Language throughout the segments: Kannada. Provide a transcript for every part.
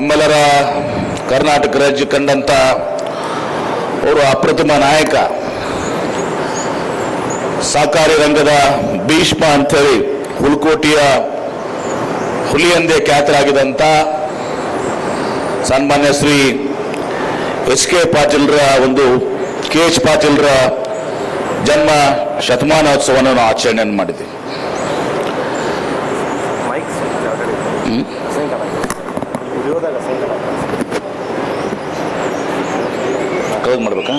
ನಮ್ಮೆಲ್ಲರ ಕರ್ನಾಟಕ ರಾಜ್ಯ ಕಂಡಂಥ ಅವರು ಅಪ್ರತಿಮ ನಾಯಕ. ಸಹಕಾರಿ ರಂಗದ ಭೀಷ್ಮ ಅಂಥೇಳಿ ಹುಲ್ಕೋಟಿಯ ಹುಲಿಯಂದೇ ಖ್ಯಾತರಾಗಿದ್ದಂಥ ಸನ್ಮಾನ್ಯ ಶ್ರೀ ಎಚ್ ಕೆ ಪಾಟೀಲ್ರ ಒಂದು ಕೆ ಎಚ್ ಪಾಟೀಲ್ರ ಜನ್ಮ ಶತಮಾನೋತ್ಸವವನ್ನು ನಾವು ಆಚರಣೆಯನ್ನು ಮಾಡಿದ್ದೀವಿ ಕಳೆದು ಮಾಡ್ಬೇಕಾ?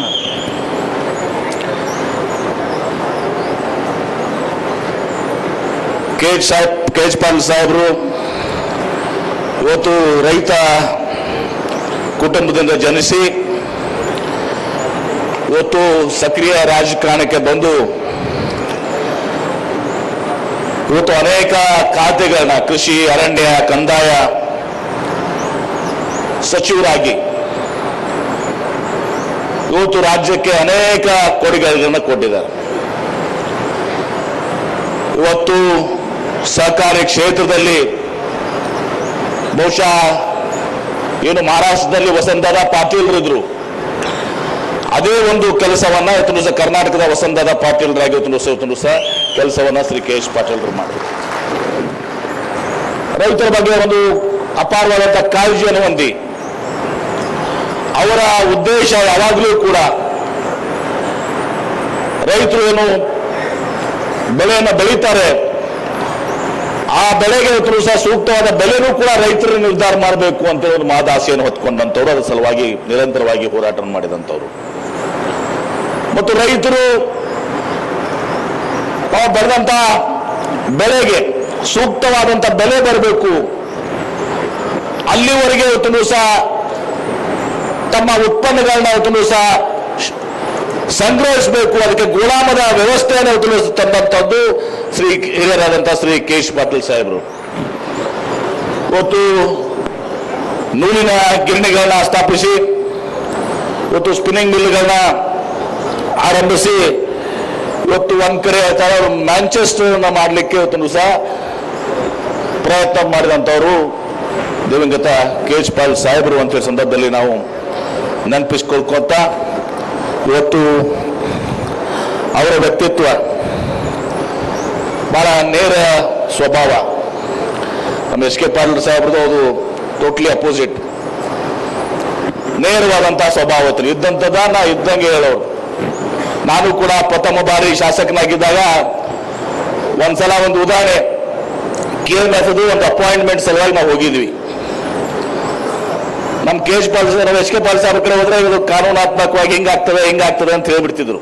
K Saheb K H Pal ಸಾಹೇಬರು, ಇವತ್ತು ರೈತ ಕುಟುಂಬದಿಂದ ಜನಿಸಿ, ಇವತ್ತು ಸಕ್ರಿಯ ರಾಜಕಾರಣಕ್ಕೆ ಬಂದು, ಇವತ್ತು ಅನೇಕ ಖಾತೆಗಳನ್ನ, ಕೃಷಿ, ಅರಣ್ಯ, ಕಂದಾಯ ಸಚಿವರಾಗಿ. ಇವತ್ತು ರಾಜ್ಯಕ್ಕೆ ಅನೇಕ ಕೊಡುಗೆಗಳನ್ನು ಕೊಟ್ಟಿದ್ದಾರೆ. ಇವತ್ತು ಸಹಕಾರಿ ಕ್ಷೇತ್ರದಲ್ಲಿ ಬಹುಶಃ ಏನು ಮಹಾರಾಷ್ಟ್ರದಲ್ಲಿ ವಸಂತದ ಪಾಟೀಲ್ರಿದ್ರು. ಅದೇ ಒಂದು ಕೆಲಸವನ್ನ ಇವತ್ತು ದಿವಸ ಕರ್ನಾಟಕದ ವಸಂತದ ಪಾಟೀಲ್ರಾಗಿ ಇವತ್ತು ದಿವಸ ಕೆಲಸವನ್ನ ಶ್ರೀ ಕೆ ಎಸ್ ಪಾಟೀಲ್ರು ಮಾಡಿದ್ರು. ರೈತರ ಬಗ್ಗೆ ಒಂದು ಅಪಾರವಾದಂತಹ ಕಾಳಜಿಯನ್ನು ಹೊಂದಿ ಅವರ ಉದ್ದೇಶ ಯಾವಾಗಲೂ ಕೂಡ ರೈತರು ಏನು ಬೆಳೆಯನ್ನು ಬೆಳೀತಾರೆ. ಆ ಬೆಳೆಗೆ ಸಹ ಸೂಕ್ತವಾದ ಬೆಲೆನೂ ಕೂಡ ರೈತರು ನಿರ್ಧಾರ ಮಾಡಬೇಕು ಅಂತ ಒಂದು ಮಾದಾಸೆಯನ್ನು ಹೊತ್ಕೊಂಡಂಥವ್ರು, ಅದರ ಸಲುವಾಗಿ ನಿರಂತರವಾಗಿ ಹೋರಾಟ ಮಾಡಿದಂಥವ್ರು. ಮತ್ತು ರೈತರು ತಾವು ಬೆಳೆದಂತ ಬೆಳೆಗೆ ಸೂಕ್ತವಾದಂಥ ಬೆಲೆ ಬರಬೇಕು. ಅಲ್ಲಿವರೆಗೆ ಇವತ್ತು ದಿವಸ ತಮ್ಮ ಉತ್ಪನ್ನಗಳನ್ನ ಅವತ್ತು ಸಹ ಸಂಗ್ರಹಿಸಬೇಕು. ಅದಕ್ಕೆ ಗುಲಾಮದ ವ್ಯವಸ್ಥೆಯನ್ನು ಇವತ್ತು ತಂದಂಥದ್ದು ಶ್ರೀ ಹಿರಿಯರಾದಂಥ ಶ್ರೀ ಕೇಶ್ ಪಾಟೀಲ್ ಸಾಹೇಬರು. ಇವತ್ತು ನೂಲಿನ ಗಿರಣಿಗಳನ್ನ ಸ್ಥಾಪಿಸಿ ಇವತ್ತು ಸ್ಪಿನ್ನಿಂಗ್ ಮಿಲ್ಗಳನ್ನ ಆರಂಭಿಸಿ ಇವತ್ತು ಒಂದ್ ಕಡೆ ಮ್ಯಾಂಚೆಸ್ಟರ್ನ ಮಾಡಲಿಕ್ಕೆ ಇವತ್ತು ಸಹ ಪ್ರಯತ್ನ ಮಾಡಿದಂಥವರು ದಿವಂಗತ ಕೇಶ್ ಎಚ್ ಪಾಲ್ ಸಾಹೇಬರು ಅಂತ ಸಂದರ್ಭದಲ್ಲಿ ನಾವು ನೆನಪಿಸ್ಕೊಳ್ಕೊತ ಇವತ್ತು ಅವರ ವ್ಯಕ್ತಿತ್ವ ಬಹಳ ನೇರ ಸ್ವಭಾವ. ನಮ್ಮ ಎಸ್ ಕೆ ಪಾಟೀಲ್ ಸಾಹೇಬ್ರದ್ದು ಅದು ಟೋಟ್ಲಿ ಅಪೋಸಿಟ್. ನೇರವಾದಂತಹ ಸ್ವಭಾವ ಇದ್ದಂಥದ ನಾ ಇದ್ದಂಗೆ ಹೇಳೋರು. ನಾನು ಕೂಡ ಪ್ರಥಮ ಬಾರಿ ಶಾಸಕನಾಗಿದ್ದಾಗ ಒಂದ್ಸಲ ಒಂದು ಉದಾಹರಣೆ ಕೆ ಎಂ ಒಂದು ಅಪಾಯಿಂಟ್ಮೆಂಟ್ ಸಲುವಾಗಿ ನಾವು ಹೋಗಿದ್ವಿ. ನಮ್ಮ ಕೆ ಎಚ್ ಪಾಲ್ ನಾವು ಎಚ್ ಕೆ ಪಾಲ್ ಅವ್ರ ಕಡೆ ಹೋದ್ರೆ ಇದು ಕಾನೂನಾತ್ಮಕವಾಗಿ ಹಿಂಗಾಗ್ತದೆ ಹಿಂಗಾಗ್ತದೆ ಅಂತ ಹೇಳ್ಬಿಡ್ತಿದ್ರು.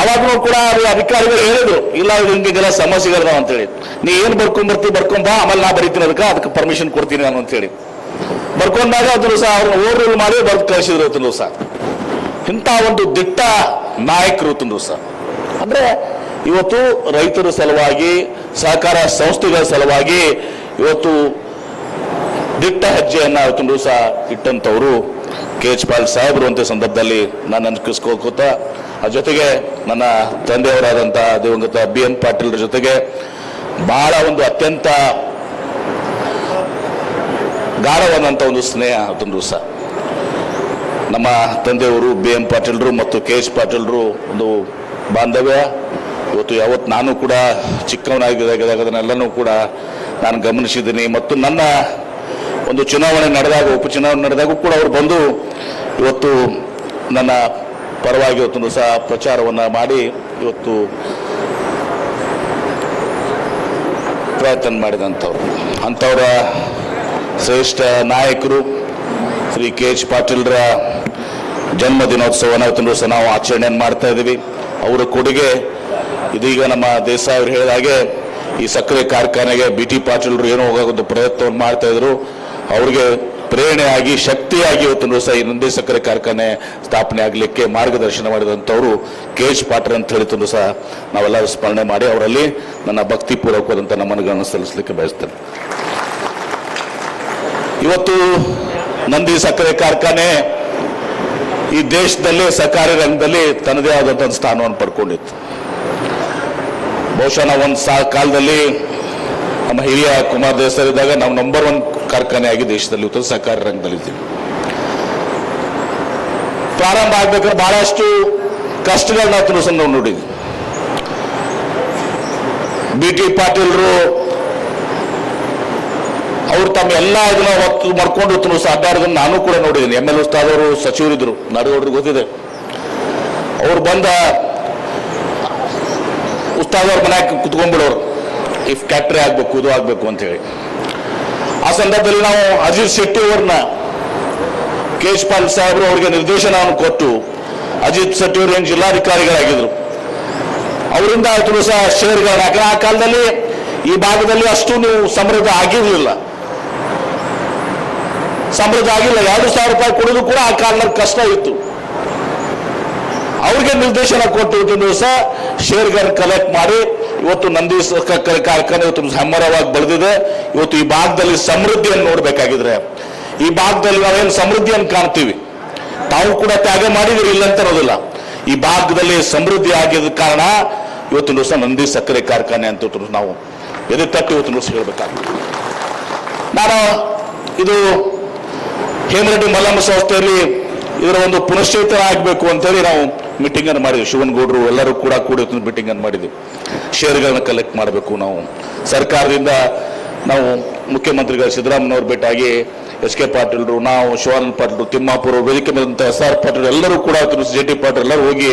ಅವಾಗೂ ಕೂಡ ಅದು ಅಧಿಕಾರಿಗಳು ಹೇಳಿದ್ರು, ಇಲ್ಲ, ಇದು ಹಿಂಗೆಲ್ಲ ಸಮಸ್ಯೆಗಳು ಅಂತೇಳಿ ನೀ ಏನ್ ಬರ್ಕೊಂಡ್ ಬರ್ತೀವಿ ಬರ್ಕೊಂಡ್ ಬಾ, ಆಮೇಲೆ ನಾ ಬರೀತೀನಿ ಅದಕ್ಕೆ ಅದಕ್ಕೆ ಪರ್ಮಿಷನ್ ಕೊಡ್ತೀನಿ ನಾನು ಅಂತೇಳಿ ಬರ್ಕೊಂಡಾಗ ಅದನ್ನು ಸಹ ಅವ್ರನ್ನ ಓವರ್ ಮಾಡಿ ಬರ್ದು ಕಳಿಸಿದ್ರು ಇವತ್ತು ಸಹ. ಇಂಥ ಒಂದು ದಿಟ್ಟ ನಾಯಕರು ತುಂಬ ಸಹ. ಅಂದ್ರೆ ಇವತ್ತು ರೈತರ ಸಲುವಾಗಿ, ಸಹಕಾರ ಸಂಸ್ಥೆಗಳ ಸಲುವಾಗಿ ಇವತ್ತು ದಿಟ್ಟ ಹೆಜ್ಜೆಯನ್ನ ಇವತ್ತು ಸಹ ಇಟ್ಟಂಥವರು ಕೆ ಎಚ್ ಪಾಲ್ ಸಾಹೇಬರು ಅಂತ ಸಂದರ್ಭದಲ್ಲಿ ನಾನು ಅನ್ಕಿಸ್ಕೋತ ಆ ಜೊತೆಗೆ ನನ್ನ ತಂದೆಯವರಾದಂಥ ದಿವಂಗತ ಬಿ ಎನ್ ಪಾಟೀಲ್ರ ಜೊತೆಗೆ ಬಹಳ ಒಂದು ಅತ್ಯಂತ ಗಾಢವಾದಂಥ ಒಂದು ಸ್ನೇಹ ಅದೊಂದು ಸಹ ನಮ್ಮ ತಂದೆಯವರು ಬಿ ಎಂ ಪಾಟೀಲ್ರು ಮತ್ತು ಕೆ ಎಚ್ ಪಾಟೀಲ್ರು ಒಂದು ಬಾಂಧವ್ಯ. ಇವತ್ತು ಯಾವತ್ತು ನಾನು ಕೂಡ ಚಿಕ್ಕವನಾಗಿದ್ದಾಗ ಅದನ್ನೆಲ್ಲನೂ ಕೂಡ ನಾನು ಗಮನಿಸಿದ್ದೀನಿ. ಮತ್ತು ನನ್ನ ಒಂದು ಚುನಾವಣೆ ನಡೆದಾಗ ಉಪಚುನಾವಣೆ ನಡೆದಾಗೂ ಕೂಡ ಅವರು ಬಂದು ಇವತ್ತು ನನ್ನ ಪರವಾಗಿ ಇವತ್ತೊಂದು ಸಹ ಪ್ರಚಾರವನ್ನು ಮಾಡಿ ಇವತ್ತು ಪ್ರಯತ್ನ ಮಾಡಿದಂಥವ್ರು. ಅಂಥವರ ಶ್ರೇಷ್ಠ ನಾಯಕರು ಶ್ರೀ ಕೆ ಎಚ್ ಪಾಟೀಲ್ರ ಜನ್ಮ ಇವತ್ತೊಂದು ಸಹ ನಾವು ಆಚರಣೆಯನ್ನು ಮಾಡ್ತಾ ಇದ್ದೀವಿ. ಅವರ ಕೊಡುಗೆ ಇದೀಗ ನಮ್ಮ ದೇಶ ಅವರು ಹೇಳಿದ ಹಾಗೆ ಈ ಸಕ್ಕರೆ ಕಾರ್ಖಾನೆಗೆ ಬಿ ಟಿ ಪಾಟೀಲ್ರು ಏನೋ ಹೋಗೋದು ಪ್ರಯತ್ನವನ್ನು ಮಾಡ್ತಾ ಇದ್ರು. ಅವ್ರಿಗೆ ಪ್ರೇರಣೆಯಾಗಿ, ಶಕ್ತಿಯಾಗಿ ಇವತ್ತು ಸಹ ಈ ನಂದಿ ಸಕ್ಕರೆ ಕಾರ್ಖಾನೆ ಸ್ಥಾಪನೆ ಆಗಲಿಕ್ಕೆ ಮಾರ್ಗದರ್ಶನ ಮಾಡಿದಂಥವರು ಕೆ ಎಚ್ ಪಾಟೀಲ್ ಅಂತ ಹೇಳಿದ್ರು ಸಹ ನಾವೆಲ್ಲರೂ ಸ್ಮರಣೆ ಮಾಡಿ ಅವರಲ್ಲಿ ನನ್ನ ಭಕ್ತಿಪೂರ್ವಕವಾದಂಥ ನಮನಗಳನ್ನು ಸಲ್ಲಿಸಲಿಕ್ಕೆ ಬಯಸ್ತೇನೆ. ಇವತ್ತು ನಂದಿ ಸಕ್ಕರೆ ಕಾರ್ಖಾನೆ ಈ ದೇಶದಲ್ಲಿ ಸಹಕಾರಿ ರಂಗದಲ್ಲಿ ತನ್ನದೇ ಆದಂಥ ಸ್ಥಾನವನ್ನು ಪಡ್ಕೊಂಡಿತ್ತು. ಬಹುಶಃ ನಾವು ಒಂದು ಸಾ, ಕಾಲದಲ್ಲಿ ನಮ್ಮ ಹಿರಿಯ ಕುಮಾರ್ ದೇಸಾಯಿ ಇದ್ದಾಗ ನಾವು ನಂಬರ್ ಒನ್ ಕಾರ್ಖಾನೆ ಆಗಿ ದೇಶದಲ್ಲಿ ಉತ್ತರ ಸಹಕಾರಿ ರಂಗದಲ್ಲಿದ್ದೀವಿ. ಪ್ರಾರಂಭ ಆಗ್ಬೇಕಾದ್ರೆ ಬಹಳಷ್ಟು ಕಷ್ಟಗಳನ್ನ ತಿಳಿಸ್ ನಾವು ನೋಡಿದ್ವಿ. ಬಿ ಟಿ ಪಾಟೀಲ್ರು ಅವ್ರು ತಮ್ಮ ಎಲ್ಲ ಇದನ್ನ ಹೊತ್ತು ಮಾಡ್ಕೊಂಡು ಸಹ ಅಡ್ಡಾಡೋದನ್ನ ನಾನು ಕೂಡ ನೋಡಿದ್ದೀನಿ. ಎಂ ಎಲ್ ಉಸ್ತಾದವರು ಸಚಿವರಿದ್ರು ನಾಡಗೌಡರಿಗೆ ಗೊತ್ತಿದೆ. ಅವ್ರು ಬಂದ ಉಸ್ತಾದವ್ರ ಮನ್ಯಾಗ ಕುತ್ಕೊಂಡ್ಬಿಡೋರು. ಈ ಫ್ಯಾಕ್ಟ್ರಿ ಆಗ್ಬೇಕು, ಇದು ಆಗ್ಬೇಕು ಅಂತ ಹೇಳಿ. ಆ ಸಂದರ್ಭದಲ್ಲಿ ನಾವು ಅಜಿತ್ ಶೆಟ್ಟಿ ಅವ್ರನ್ನ ಕೇಶಪಾಲ್ ಸಾಹೇಬರು ಅವರಿಗೆ ನಿರ್ದೇಶನವನ್ನು ಕೊಟ್ಟು ಅಜಿತ್ ಶೆಟ್ಟಿ ಅವರು ಏನು ಜಿಲ್ಲಾಧಿಕಾರಿಗಳಾಗಿದ್ರು. ಅವರಿಂದ ಆಯ್ತು ಸಹ ಶೇರ್ಗಳನ್ನ ಯಾಕಂದ್ರೆ ಆ ಕಾಲದಲ್ಲಿ ಈ ಭಾಗದಲ್ಲಿ ಅಷ್ಟು ನೀವು ಸಮೃದ್ಧ ಆಗಿರಲಿಲ್ಲ. ಸಮೃದ್ಧ ಆಗಿಲ್ಲ. ಎರಡು ಸಾವಿರ ರೂಪಾಯಿ ಕೊಡೋದು ಕೂಡ ಆ ಕಾಲದಲ್ಲಿ ಕಷ್ಟ ಇತ್ತು. ಅವ್ರಿಗೆ ನಿರ್ದೇಶನ ಕೊಟ್ಟು ದಿವಸ ಶೇರ್ಗಳನ್ನು ಕಲೆಕ್ಟ್ ಮಾಡಿ ಇವತ್ತು ನಂದಿ ಸಕ್ಕರೆ ಕಾರ್ಖಾನೆ ಇವತ್ತು ಹೆಮ್ಮರವಾಗಿ ಬೆಳೆದಿದೆ. ಇವತ್ತು ಈ ಭಾಗದಲ್ಲಿ ಸಮೃದ್ಧಿಯನ್ನು ನೋಡಬೇಕಾಗಿದ್ರೆ, ಈ ಭಾಗದಲ್ಲಿ ನಾವೇನು ಸಮೃದ್ಧಿಯನ್ನು ಕಾಣ್ತೀವಿ? ತಾವು ಕೂಡ ತ್ಯಾಗ ಮಾಡಿದಿರಿ ಇಲ್ಲ ಅಂತ ಇರೋದಿಲ್ಲ ಈ ಭಾಗದಲ್ಲಿ ಸಮೃದ್ಧಿ ಆಗಿದ ಕಾರಣ ಇವತ್ತಿನ ದಿವಸ ನಂದಿ ಸಕ್ಕರೆ ಕಾರ್ಖಾನೆ ಅಂತ ನಾವು ಎದೆ ತಟ್ಟು ಇವತ್ತಿನ ದಿವಸ ನಾನು ಇದು ಹೇಮರೆಡ್ಡಿ ಮಲ್ಲಮ್ಮ ಸಂಸ್ಥೆಯಲ್ಲಿ ಇದರ ಒಂದು ಪುನಶ್ಚೇತನ ಆಗಬೇಕು ಅಂತೇಳಿ ನಾವು ಮೀಟಿಂಗ್ ಅನ್ನು ಮಾಡಿದ್ವಿ. ಶಿವನಗೌಡರು ಎಲ್ಲರೂ ಕೂಡ ಕೂಡಿ ಮೀಟಿಂಗ್ ಅನ್ನು ಮಾಡಿದ್ವಿ. ಶೇರ್ಗಳನ್ನ ಕಲೆಕ್ಟ್ ಮಾಡಬೇಕು ನಾವು. ಸರ್ಕಾರದಿಂದ ನಾವು ಮುಖ್ಯಮಂತ್ರಿಗಳು ಸಿದ್ದರಾಮಯ್ಯವ್ರ ಭೇಟಿಯಾಗಿ ಎಸ್ ಕೆ ಪಾಟೀಲ್ರು, ನಾವು ಶಿವಾನಂದ ಪಾಟೀಲ್ರು, ತಿಮ್ಮಾಪುರ, ವೇದಿಕೆ ಮೇಲಂತ ಎಸ್ ಆರ್ ಪಾಟೀಲ್ ಎಲ್ಲರೂ ಕೂಡ ಜೆ ಟಿ ಪಾಟೀಲ್ ಎಲ್ಲರೂ ಹೋಗಿ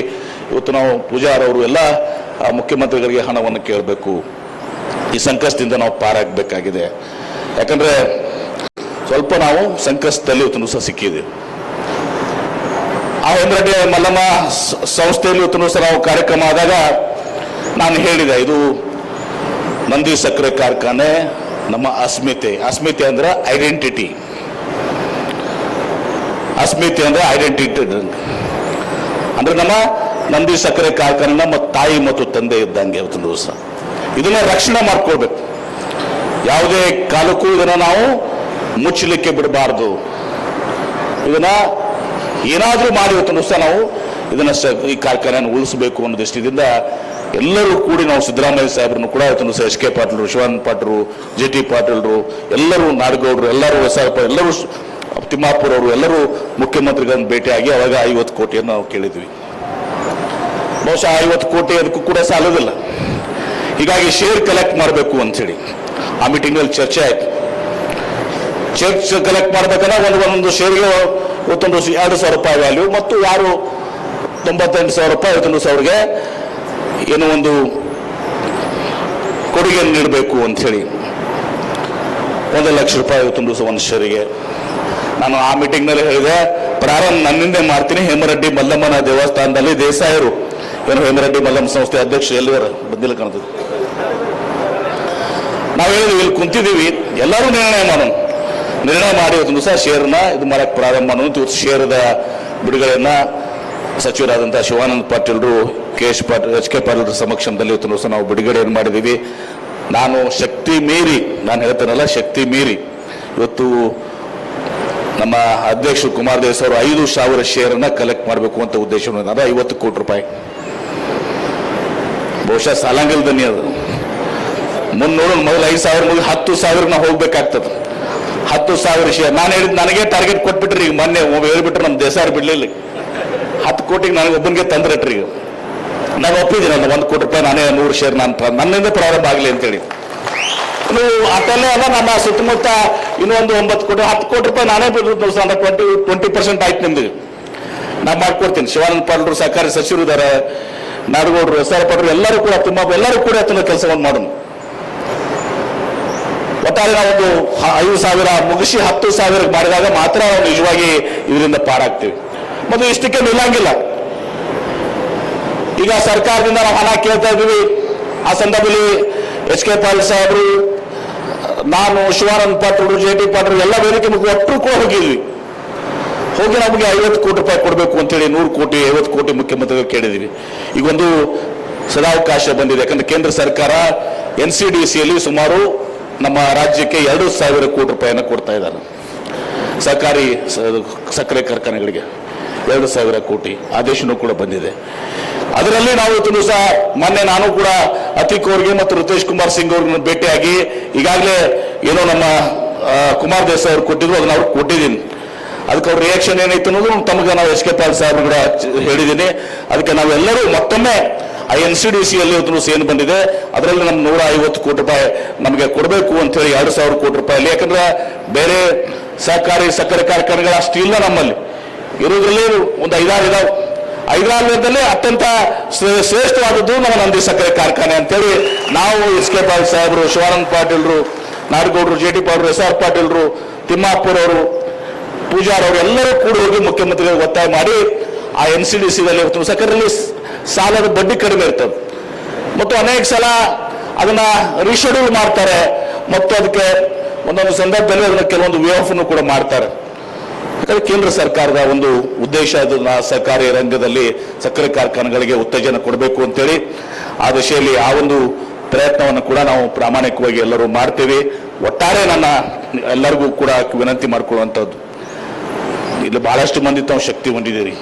ಇವತ್ತು ನಾವು ಪೂಜಾರ್ ಅವರು ಎಲ್ಲ ಮುಖ್ಯಮಂತ್ರಿಗಳಿಗೆ ಹಣವನ್ನು ಕೇಳಬೇಕು. ಈ ಸಂಕಷ್ಟದಿಂದ ನಾವು ಪಾರಾಗಬೇಕಾಗಿದೆ. ಯಾಕಂದ್ರೆ ಸ್ವಲ್ಪ ನಾವು ಸಂಕಷ್ಟದಲ್ಲಿ ಇವತ್ತು ಸಹ ಸಿಕ್ಕಿದ್ದೀವಿ ಆ ಒಂದರಡ್ಡಿ ಮಲ್ಲಮ್ಮ ಸಂಸ್ಥೆಯಲ್ಲಿ ಇವತ್ತು ಸರ್ ನಾವು ಕಾರ್ಯಕ್ರಮ ಆದಾಗ ನಾನು ಹೇಳಿದೆ, ಇದು ನಂದಿ ಸಕ್ಕರೆ ಕಾರ್ಖಾನೆ, ನಮ್ಮ ಅಸ್ಮಿತೆ. ಅಸ್ಮಿತೆ ಅಂದ್ರೆ ಐಡೆಂಟಿಟಿ ಅಸ್ಮಿತೆ ಅಂದ್ರೆ ಐಡೆಂಟಿಟಿ ಅಂದ್ರೆ ನಮ್ಮ ನಂದಿ ಸಕ್ಕರೆ ಕಾರ್ಖಾನೆ ನಮ್ಮ ತಾಯಿ ಮತ್ತು ತಂದೆ ಇದ್ದಂಗೆ ಇವತ್ತಿನ ದಿವಸ. ಇದನ್ನ ರಕ್ಷಣೆ ಮಾಡ್ಕೊಳ್ಬೇಕು. ಯಾವುದೇ ಕಾಲಕ್ಕೂ ಇದನ್ನ ನಾವು ಮುಚ್ಚಲಿಕ್ಕೆ ಬಿಡಬಾರ್ದು. ಇದನ್ನ ಏನಾದರೂ ಮಾಡಿ ಇವತ್ತಿನ ಸಹ ನಾವು ಇದನ್ನ ಈ ಕಾರ್ಖಾನೆಯನ್ನು ಉಳಿಸಬೇಕು ಅನ್ನೋ ದೃಷ್ಟಿಯಿಂದ ಎಲ್ಲರೂ ಕೂಡಿ ನಾವು ಸಿದ್ದರಾಮಯ್ಯ ಸಾಹೇಬರನ್ನು ಕೂಡ ಇವತ್ತು ಸಹ ಎಸ್ ಕೆ ಪಾಟೀಲ್ರು ಶಿವಾನಂದ ಪಾಟೀಲ್ರು, ಜೆ ಟಿ ಪಾಟೀಲ್ರು, ಎಲ್ಲರೂ ನಾಡಗೌಡರು, ಎಲ್ಲರೂ ಎಸ್ ಆರ್ ಪಾಟೀಲ್ ಎಲ್ಲರೂ ತಿಮ್ಮಾಪುರ್ ಅವರು ಎಲ್ಲರೂ ಮುಖ್ಯಮಂತ್ರಿಗಳನ್ನು ಭೇಟಿಯಾಗಿ ಅವಾಗ ಐವತ್ತು ಕೋಟಿಯನ್ನು ನಾವು ಕೇಳಿದ್ವಿ. ಬಹುಶಃ ಐವತ್ತು ಕೋಟಿ ಅದಕ್ಕೂ ಕೂಡ ಸಾಲೋದಿಲ್ಲ. ಹೀಗಾಗಿ ಶೇರ್ ಕಲೆಕ್ಟ್ ಮಾಡಬೇಕು ಅಂತೇಳಿ ಆ ಮೀಟಿಂಗ್ನಲ್ಲಿ ಚರ್ಚೆ ಆಯ್ತು. ಶೇರ್ ಕಲೆಕ್ಟ್ ಮಾಡ್ಬೇಕಂದ್ರೆ ಒಂದು ಒಂದೊಂದು ಶೇರ್ಗೆ ಇವತ್ತೊಂದು ಎರಡು ಸಾವಿರ ರೂಪಾಯಿ ವ್ಯಾಲ್ಯೂ ಮತ್ತು ಯಾರು ತೊಂಬತ್ತೆಂಟು ಸಾವಿರ ರೂಪಾಯಿ ಇವತ್ತೊಂದು ಸಾವಿರಗೆ ಏನೋ ಒಂದು ಕೊಡುಗೆಯನ್ನು ನೀಡಬೇಕು ಅಂಥೇಳಿ ಒಂದು ಲಕ್ಷ ರೂಪಾಯಿ ಇವತ್ತೊಂದು ದಿವಸ ಶೇರಿಗೆ ನಾನು ಆ ಮೀಟಿಂಗ್ನಲ್ಲಿ ಹೇಳಿದೆ, ಪ್ರಾರಂಭ ನನ್ನಿಂದೇ ಮಾಡ್ತೀನಿ. ಹೇಮರೆಡ್ಡಿ ಮಲ್ಲಮ್ಮನ ದೇವಸ್ಥಾನದಲ್ಲಿ ದೇಸಾಯರು. ಏನು ಹೇಮರೆಡ್ಡಿ ಮಲ್ಲಮ್ಮ ಸಂಸ್ಥೆ ಅಧ್ಯಕ್ಷ ಎಲ್ಲಿವರ ಬಂದಿಲ್ಲ ಕಾಣ್ತದೆ. ನಾವು ಹೇಳಿದ್ವಿ, ಇಲ್ಲಿ ಕುಂತಿದ್ದೀವಿ. ಎಲ್ಲರೂ ನಿರ್ಣಯ ಮಾಡೋಣ. ನಿರ್ಣಯ ಮಾಡಿ ಒಂದು ದಿವಸ ಶೇರ್ನ ಇದು ಮಾಡಕ್ಕೆ ಪ್ರಾರಂಭ ಮಾಡೋಣ ಇವತ್ತು ಶೇರದ ಬಿಡುಗಡೆಯನ್ನ ಸಚಿವರಾದಂತಹ Shivananda ಪಾಟೀಲ್ರು K Patil H K Patil ಸಮಕ್ಷಮದಲ್ಲಿ ಇವತ್ತು ದಿವಸ ನಾವು ಬಿಡುಗಡೆಯನ್ನು ಮಾಡಿದೀವಿ ನಾನು ಶಕ್ತಿ ಮೀರಿ, ನಾನು ಹೇಳ್ತೇನಲ್ಲ ಶಕ್ತಿ ಮೀರಿ. ಇವತ್ತು ನಮ್ಮ ಅಧ್ಯಕ್ಷರು ಕುಮಾರ್ ದೇವ್ ಅವರು ಐದು ಸಾವಿರ ಶೇರನ್ನ ಕಲೆಕ್ಟ್ ಮಾಡಬೇಕು ಅಂತ ಉದ್ದೇಶವನ್ನು ಅದು ಐವತ್ತು ಕೋಟಿ ರೂಪಾಯಿ. ಬಹುಶಃ ಸಾಲಂಗಲ್ ದನಿ ಅದು. ಮುನ್ನೂರು, ಮೊದಲು ಐದು ಸಾವಿರ ಮುಗಿದು ಹತ್ತು ಸಾವಿರ ಹೋಗ್ಬೇಕಾಗ್ತದೆ. ಹತ್ತು ಸಾವಿರ ಶೇರ್ ನಾನು ಹೇಳಿದ್ ನನಗೆ ಟಾರ್ಗೆಟ್ ಕೊಟ್ಬಿಟ್ರಿ, ಈಗ ಮೊನ್ನೆ ಹೇಳ್ಬಿಟ್ರು ನಮ್ಮ ದೇಸಾರು ಬಿಡ್ಲಿಲ್ಲ. ಹತ್ತು ಕೋಟಿಗೆ ನನಗೆ ಒಬ್ಬನಿಗೆ ತಂದ್ರಟ್ರಿ ಈಗ. ನಾನು ಒಪ್ಪಿದ್ದೀನಿ ನಾನು ಒಂದು ಕೋಟಿ ರೂಪಾಯಿ ನಾನೇ ನೂರು ಶೇರ್ ನಾನು ನನ್ನಿಂದ ಪ್ರಾರಂಭ ಆಗಲಿ ಅಂತೇಳಿ ನೀವು ಅಟಲ್ಲೇ ಅಲ್ಲ ನಮ್ಮ ಸುತ್ತಮುತ್ತ ಇನ್ನೊಂದು ಒಂಬತ್ತು ಕೋಟಿ, ಹತ್ತು ಕೋಟಿ ರೂಪಾಯಿ ನಾನೇ ಬಿಡ್ರು ಅಂದ್ರೆ ಟ್ವೆಂಟಿ ಟ್ವೆಂಟಿ ಪರ್ಸೆಂಟ್ ಆಯ್ತು ನಿಮ್ದು. ನಾನು ಮಾಡ್ಕೊಡ್ತೀನಿ. ಶಿವಾನಂದ ಪಾಟೀಲ್ರು, ಸರ್ಕಾರಿ ಸಚಿವರು ಇದ್ದಾರೆ ನಾಡಗೌಡರು, ಎಸ್ ಆರ್ ಪಾಟೀಲ್ ಎಲ್ಲರೂ ಕೂಡ, ತುಂಬ, ಎಲ್ಲರೂ ಕೂಡ ಕೆಲಸವನ್ನು ಮಾಡೋಣ ಒಟ್ಟಾರೆ ನಾವು ಒಂದು ಐದು ಸಾವಿರ, ಮುಗಿಸಿ ಹತ್ತು ಸಾವಿರ ಮಾಡಿದಾಗ ಮಾತ್ರ ನಾವು ನಿಜವಾಗಿ ಇದರಿಂದ ಪಾರಾಗ್ತೀವಿ. ಮತ್ತು ಇಷ್ಟಕ್ಕೆ ನಿಲ್ಲಂಗಿಲ್ಲ. ಈಗ ಸರ್ಕಾರದಿಂದ ನಾವು ಹಣ ಕೇಳ್ತಾ ಇದ್ದೀವಿ. ಆ ಸಂದರ್ಭದಲ್ಲಿ ಎಚ್ ಕೆ ಪಾಲ್ ಸಾಹೇಬರು, ನಾನು, ಶಿವಾನಂದ್ ಪಾಟೀಲ್, ಜೆ ಟಿ ಪಾಟೀಲ್ ಎಲ್ಲ ವೇದಿಕೆ ಒಟ್ಟರು ಕೂಡ ಹೋಗಿದ್ವಿ. ಹೋಗಿ ನಮಗೆ ಐವತ್ತು ಕೋಟಿ ರೂಪಾಯಿ ಕೊಡಬೇಕು ಅಂತೇಳಿ ನೂರು ಕೋಟಿ, ಐವತ್ತು ಕೋಟಿ ಮುಖ್ಯಮಂತ್ರಿಗಳು ಕೇಳಿದ್ವಿ ಈಗೊಂದು ಸದಾವಕಾಶ ಬಂದಿದೆ. ಯಾಕಂದ್ರೆ ಕೇಂದ್ರ ಸರ್ಕಾರ ಎನ್ ಸಿ ಡಿ ಸಿಯಲ್ಲಿ ಸುಮಾರು ನಮ್ಮ ರಾಜ್ಯಕ್ಕೆ ಎರಡು ಸಾವಿರ ಕೋಟಿ ರೂಪಾಯಿಯನ್ನು ಕೊಡ್ತಾ ಇದ್ದಾರೆ ಸರ್ಕಾರಿ ಸಕ್ಕರೆ ಕಾರ್ಖಾನೆಗಳಿಗೆ ಎರಡು ಸಾವಿರ ಕೋಟಿ ಆದೇಶನೂ ಕೂಡ ಬಂದಿದೆ. ಅದರಲ್ಲಿ ನಾವು ಇವತ್ತು ಸಹ ಮೊನ್ನೆ ನಾನು ಕೂಡ ಅತಿಕ್ ಅವ್ರಿಗೆ ಮತ್ತು ರಿತೇಶ್ ಕುಮಾರ್ ಸಿಂಗ್ ಅವ್ರನ್ನ ಭೇಟಿಯಾಗಿ ಈಗಾಗಲೇ ಏನೋ ನಮ್ಮ ಕುಮಾರ್ ದೇಸಾಯಿ ಅವ್ರು ಕೊಟ್ಟಿದ್ರು, ಅದನ್ನ ಅವ್ರು ಕೊಟ್ಟಿದ್ದೀನಿ. ಅದಕ್ಕೆ ಅವ್ರ ರಿಯಾಕ್ಷನ್ ಏನೈತೆ ಅನ್ನೋದು ತಮಗೆ ನಾವು ಎಸ್ ಕೆ ಪಾಲ್ ಸಾಹೇಬ್ ಕೂಡ ಹೇಳಿದ್ದೀನಿ. ಅದಕ್ಕೆ ನಾವೆಲ್ಲರೂ ಮತ್ತೊಮ್ಮೆ ಆ ಎನ್ ಸಿ ಡಿ ಸಿಯಲ್ಲಿ ಇವತ್ತು ಏನು ಬಂದಿದೆ. ಅದರಲ್ಲಿ ನಮ್ಮ ನೂರ ಐವತ್ತು ಕೋಟಿ ರೂಪಾಯಿ ನಮಗೆ ಕೊಡಬೇಕು ಅಂತೇಳಿ ಎರಡು ಸಾವಿರ ಕೋಟಿ ರೂಪಾಯಿ ಯಾಕಂದ್ರೆ ಬೇರೆ ಸಹಕಾರಿ ಸಕ್ಕರೆ ಕಾರ್ಖಾನೆಗಳು ಅಷ್ಟು ಇಲ್ಲ ನಮ್ಮಲ್ಲಿ. ಇರೋದ್ರಲ್ಲಿ ಒಂದು ಐದಾರು ಇದಾವೆ. ಐದಾರದಲ್ಲಿ ಅತ್ಯಂತ ಶ್ರೇ- ಶ್ರೇಷ್ಠವಾದದ್ದು ನಮ್ಮ ನಂದಿ ಸಕ್ಕರೆ ಕಾರ್ಖಾನೆ ಅಂತೇಳಿ ನಾವು ಎಸ್ ಕೆ ಪಾಲ್ ಸಾಹೇಬರು, ಶಿವಾನಂದ ಪಾಟೀಲ್ರು, ನಾಡಗೌಡರು, J T Patil S R ಪಾಟೀಲ್ರು, Timmapur ಅವರು, ಪೂಜಾರ್ ಅವರು ಎಲ್ಲರೂ ಕೂಡ ಹೋಗಿ ಮುಖ್ಯಮಂತ್ರಿಗಳಿಗೆ ಒತ್ತಾಯ ಮಾಡಿ ಆ ಎನ್ ಸಿ ಡಿ ಸಕ್ಕರೆ ಸ್- ಸಾಲದ ಬಡ್ಡಿ ಕಡಿಮೆ ಇರ್ತದೆ. ಮತ್ತು ಅನೇಕ ಸಲ ಅದನ್ನ ರಿಶೆಡ್ಯೂಲ್ ಮಾಡ್ತಾರೆ. ಮತ್ತು ಅದಕ್ಕೆ ಒಂದೊಂದು ಸಂದರ್ಭದಲ್ಲಿ ಅದನ್ನ ಕೆಲವೊಂದು ವ್ಯೂಹವನ್ನು ಕೂಡ ಮಾಡ್ತಾರೆ. ಯಾಕಂದ್ರೆ ಕೇಂದ್ರ ಸರ್ಕಾರದ ಒಂದು ಉದ್ದೇಶ ಅದನ್ನ ಸರ್ಕಾರಿ ರಂಗದಲ್ಲಿ ಸಕ್ಕರೆ ಕಾರ್ಖಾನೆಗಳಿಗೆ ಉತ್ತೇಜನ ಕೊಡಬೇಕು ಅಂತೇಳಿ ಆ ದಿಶೆಯಲ್ಲಿ ಆ ಒಂದು ಪ್ರಯತ್ನವನ್ನು ಕೂಡ ನಾವು ಪ್ರಾಮಾಣಿಕವಾಗಿ ಎಲ್ಲರೂ ಮಾಡ್ತೇವೆ. ಒಟ್ಟಾರೆ ನನ್ನ ಎಲ್ಲರಿಗೂ ಕೂಡ ವಿನಂತಿ ಮಾಡ್ಕೊಳ್ಳುವಂಥದ್ದು. ಇಲ್ಲಿ ಬಹಳಷ್ಟು ಮಂದಿ ತಾವು ಶಕ್ತಿ ಹೊಂದಿದ್ದೀರಿ.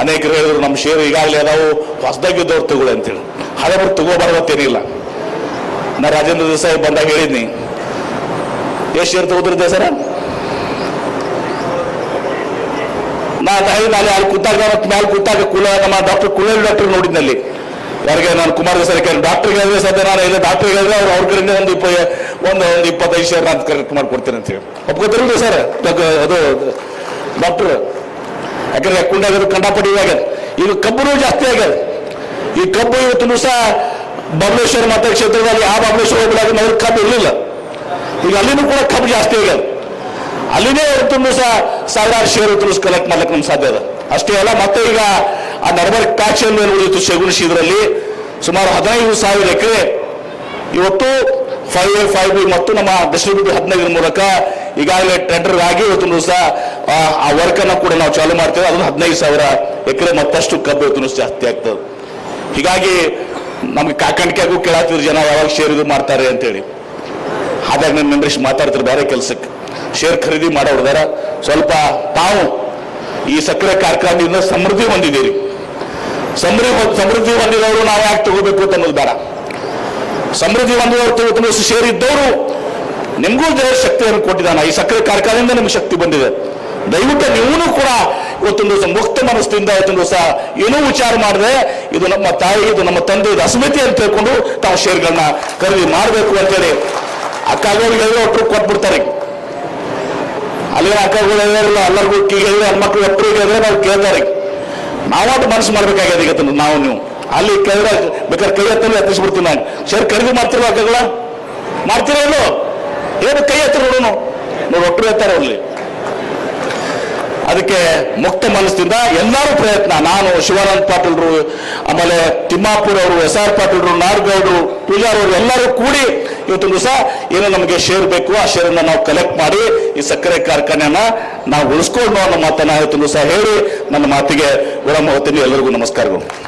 ಅನೇಕರು ಹೇಳಿದ್ರು, ನಮ್ಮ ಶೇರು ಈಗಾಗಲೇ ಅದಾವು ಹೊಸದಾಗಿದ್ದವ್ರು ತಗೊಳ್ಳಿ ಅಂತೇಳಿ. ಹಳೆಬರು ತಗೋಬಾರ್ದತ್ತೇನಿಲ್ಲ ನಾ ರಾಜೇಂದ್ರ ದೇಸಾಯಿ ಬಂದಾಗ ಹೇಳಿದ್ನಿ ಎಷ್ಟು ಶೇರ್ ತಗೋದ್ರಿ ಸರ ನಾ ಹೇಳಿ ನಾಳೆ ಅಲ್ಲಿ ಕೂತಾಗ ಮ್ಯಾಲೆ ಕೂತಾಗ ಕುಲ ನಮ್ಮ ಡಾಕ್ಟರ್ ಕುಲೇಲ್ ಡಾಕ್ಟರ್ ನೋಡಿದ್ನಲ್ಲಿ. ಯಾರಿಗೆ ನಾನು ಕುಮಾರ್ ದೇಸಾಯಿ ಕೇಳಿ ಡಾಕ್ಟರ್ ಹೇಳಿದ್ರೆ ಸದ್ಯ ನಾನು ಇಲ್ಲ ಡಾಕ್ಟರ್ ಹೇಳಿದ್ರೆ ಅವ್ರು ಅವ್ರ ಕಡೆಯಿಂದ ಒಂದು ಇಪ್ಪ ಒಂದು ಒಂದು ಇಪ್ಪತ್ತೈದು ಶೇರ್ ನಾನು ಕರೆಕ್ಟ್ ಅಂತ ಹೇಳಿ ಒಪ್ಕೋತಿರಲ್ರಿ ಸರ್ ಅದು ಡಾಕ್ಟರ್ ಯಾಕಂದ್ರೆ ಕುಂಡಾಗದು ಕಂಡಾಪಟ್ಟಿ ಆಗ್ಯದ ಈಗ ಕಬ್ಬು ಜಾಸ್ತಿ ಆಗ್ಯದ ಈ ಕಬ್ಬು ಇವತ್ತು ಸಹ ಬಬಲೇಶ್ವರ ಮತಕ್ಷೇತ್ರದಲ್ಲಿ ಆ ಬಬಲೇಶ್ವರ ಹೋಗ್ಲಾಗ ಅವ್ರ ಕಬ್ಬು ಇರಲಿಲ್ಲ. ಈಗ ಅಲ್ಲಿನೂ ಕೂಡ ಕಬ್ಬು ಜಾಸ್ತಿ ಆಗ್ಯದ ಅಲ್ಲಿನೇ ಇವತ್ತು ಸಹ ಸಾವಿರಾರು ಶೇರ್ ಇವತ್ತು ಕಲೆಕ್ಟ್ ಮಾಡ್ಲಿಕ್ಕೆ ನಮ್ಗೆ ಸಾಧ್ಯ ಅದ ಅಷ್ಟೇ ಅಲ್ಲ, ಮತ್ತೆ ಈಗ ಆ ನರ್ಬರ್ ಪ್ಯಾಚ್ ಏನು ಉಳಿಯಿತು ಶಗುಣಿಸಿ ಇದರಲ್ಲಿ ಸುಮಾರು ಹದಿನೈದು ಸಾವಿರ ಎಕರೆ. ಇವತ್ತು ಫೈವ್ ಎ ಫೈವ್ ಬಿ ಮತ್ತು ನಮ್ಮ ಡಿಸ್ಟ್ರಿಬ್ಯೂಟರ್ ಹದಿನೈದರ ಮೂಲಕ ಈಗಾಗಲೇ ಟೆಂಡರ್ ಆಗಿ ಇವತ್ತು ದಿವಸ ಆ ವರ್ಕ್ ಅನ್ನು ಕೂಡ ನಾವು ಚಾಲು ಮಾಡ್ತೇವೆ. ಅದನ್ನು ಹದಿನೈದು ಸಾವಿರ ಎಕರೆ ಮತ್ತಷ್ಟು ಕಬ್ಬು ದಿವ್ಸ ಜಾಸ್ತಿ ಆಗ್ತದೆ. ಹೀಗಾಗಿ ನಮ್ಗೆ ಕಾಕಣಿಕೆಗೂ ಕೇಳಾತಿದ್ರು ಜನ ಯಾವಾಗ ಶೇರ್ ಇದು ಮಾಡ್ತಾರೆ ಅಂತೇಳಿ. ಹಾಗಾಗಿ ನನ್ನ ಮೆಂಬರ್ಸ್ ಮಾತಾಡ್ತಾರೆ ಬೇರೆ ಕೆಲಸಕ್ಕೆ. ಶೇರ್ ಖರೀದಿ ಮಾಡೋರ್ದಾರ ಸ್ವಲ್ಪ ತಾವು ಈ ಸಕ್ಕರೆ ಕಾರ್ಖಾನೆಯಿಂದ ಸಮೃದ್ಧಿ ಹೊಂದಿದ್ದೀರಿ. ಸಮೃದ್ಧಿ ಸಮೃದ್ಧಿ ಹೊಂದಿದವರು ನಾವು ಯಾಕೆ ತಗೋಬೇಕು ಅಂತ ಅನ್ನೋದು ಬೇಡ. ಸಮೃದ್ಧಿ ಹೊಂದಿದವರು ಶೇರ್ ಇದ್ದವರು ನಿಮಗೂ ದೇವರ ಶಕ್ತಿಯನ್ನು ಕೊಟ್ಟಿದ್ದಾನೆ. ಈ ಸಕ್ಕರೆ ಕಾರ್ಖಾನೆಯಿಂದ ನಿಮ್ಗೆ ಶಕ್ತಿ ಬಂದಿದೆ. ದಯವಿಟ್ಟು ನೀವು ಕೂಡ ಇವತ್ತೊಂದು ದಿವಸ ಮುಕ್ತ ಮನಸ್ಸಿನಿಂದ ಇವತ್ತೊಂದು ದಿವಸ ಏನೂ ವಿಚಾರ ಮಾಡದೆ ಇದು ನಮ್ಮ ತಾಯಿ, ಇದು ನಮ್ಮ ತಂದೆ, ಇದು ಅಸ್ಮಿತಿ ಅಂತ ಹೇಳ್ಕೊಂಡು ತಾವು ಶೇರ್ಗಳನ್ನ ಖರೀದಿ ಮಾಡಬೇಕು ಅಂತೇಳಿ ಹೇಳಿದ್ರೆ ಒಟ್ಟರು ಕೊಟ್ಬಿಡ್ತಾರೆ. ಅಲ್ಲಿ ಅಕ್ಕಗಳು ಹೇಳಿರಲ್ಲ ಎಲ್ಲರಿಗೂ ಕೀಗ ಹೇಳಿದ್ರೆ, ಹೆಣ್ಮಕ್ಳು ಒಟ್ಟರು ಹೇಳಿದ್ರೆ, ನಾವು ಕೇಳ್ತಾರೆ. ನಾವಾಟ ಮನಸ್ಸು ಮಾಡ್ಬೇಕಾಗ್ಯದ ಈಗ ನಾವು ನೀವು. ಅಲ್ಲಿ ಕೇಳಿದ್ರೆ ಬೇಕಾದ್ರೆ ಕೈ ಹತ್ತಿರ ಎತ್ತಿಸ್ಬಿಡ್ತೀನಿ ನಾನು. ಶೇರ್ ಖರೀದಿ ಮಾಡ್ತಿರೋ ಅಕ್ಕಗಳ? ಮಾಡ್ತೀರಾ ಏನು ಕೈ ಹತ್ತಿರ ನೋಡೋಣ ನೋಡಿ ಒಟ್ಟರು ಹೇಳ್ತಾರೆ ಅಲ್ಲಿ. ಅದಕ್ಕೆ ಮುಕ್ತ ಮನಸ್ಸಿಂದ ಎಲ್ಲರೂ ಪ್ರಯತ್ನ. ನಾನು ಶಿವಾನಂದ ಪಾಟೀಲ್ರು, ಆಮೇಲೆ ತಿಮ್ಮಾಪುರ್ ಅವರು ಎಸ್ ಆರ್ ಪಾಟೀಲ್ರು ನಾರ್ಗೌಡರು ಪೂಜಾರ್ ಅವರು ಎಲ್ಲರೂ ಕೂಡಿ ಇವತ್ತೊಂದು ದಿವಸ ಏನು ನಮಗೆ ಶೇರ್ ಬೇಕು. ಆ ಶೇರನ್ನು ನಾವು ಕಲೆಕ್ಟ್ ಮಾಡಿ ಈ ಸಕ್ಕರೆ ಕಾರ್ಖಾನೆಯನ್ನ ನಾವು ಉಳಿಸ್ಕೊಂಡು ಅನ್ನೋ ಮಾತನ್ನ ಇವತ್ತೊಂದು ದಿವಸ ಹೇಳಿ ನನ್ನ ಮಾತಿಗೆ ವಿರಾಮ ಎಲ್ಲರಿಗೂ ನಮಸ್ಕಾರಗಳು.